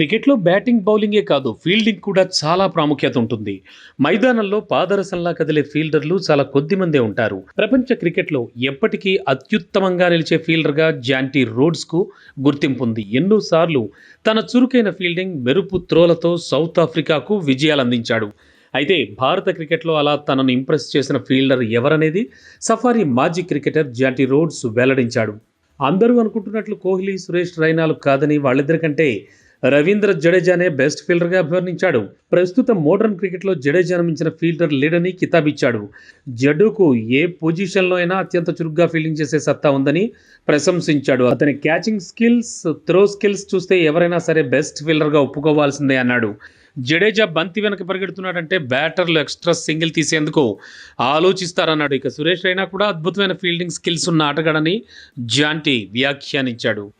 క్రికెట్లో బ్యాటింగ్ బౌలింగే కాదు ఫీల్డింగ్ కూడా చాలా ప్రాముఖ్యత ఉంటుంది. మైదానంలో పాదరసంలా కదిలే ఫీల్డర్లు చాలా కొద్ది మందే ఉంటారు. ప్రపంచ క్రికెట్లో ఎప్పటికీ అత్యుత్తమంగా నిలిచే ఫీల్డర్గా జాంటీ రోడ్స్కు గుర్తింపు ఉంది. ఎన్నోసార్లు తన చురుకైన ఫీల్డింగ్ మెరుపు త్రోలతో సౌత్ ఆఫ్రికాకు విజయాలు అందించాడు అయితే భారత క్రికెట్లో అలా తనను ఇంప్రెస్ చేసిన ఫీల్డర్ ఎవరనేది సఫారీ మాజీ క్రికెటర్ జాంటీ రోడ్స్ వెల్లడించాడు. అందరూ అనుకుంటున్నట్లు కోహ్లీ సురేష్ రైనాలు కాదని వాళ్ళిద్దరికంటే రవీంద్ర జడేజానే బెస్ట్ ఫీల్డర్గా అభివర్ణించాడు. ప్రస్తుతం మోడర్న్ క్రికెట్లో జడేజాను మించిన ఫీల్డర్ లేడని కితాబిచ్చాడు. జడ్డుకు ఏ పొజిషన్లో అయినా అత్యంత చురుగ్గా ఫీల్డింగ్ చేసే సత్తా ఉందని ప్రశంసించాడు. అతని క్యాచింగ్ స్కిల్స్ త్రో స్కిల్స్ చూస్తే ఎవరైనా సరే బెస్ట్ ఫీల్డర్గా ఒప్పుకోవాల్సిందే అన్నాడు. జడేజా బంతి వెనక పరిగెడుతున్నాడంటే బ్యాటర్లు ఎక్స్ట్రా సింగిల్ తీసేందుకు ఆలోచిస్తారన్నాడు. ఇక సురేష్ రైనా కూడా అద్భుతమైన ఫీల్డింగ్ స్కిల్స్ ఉన్న ఆటగాడని జాంటీ వ్యాఖ్యానించాడు.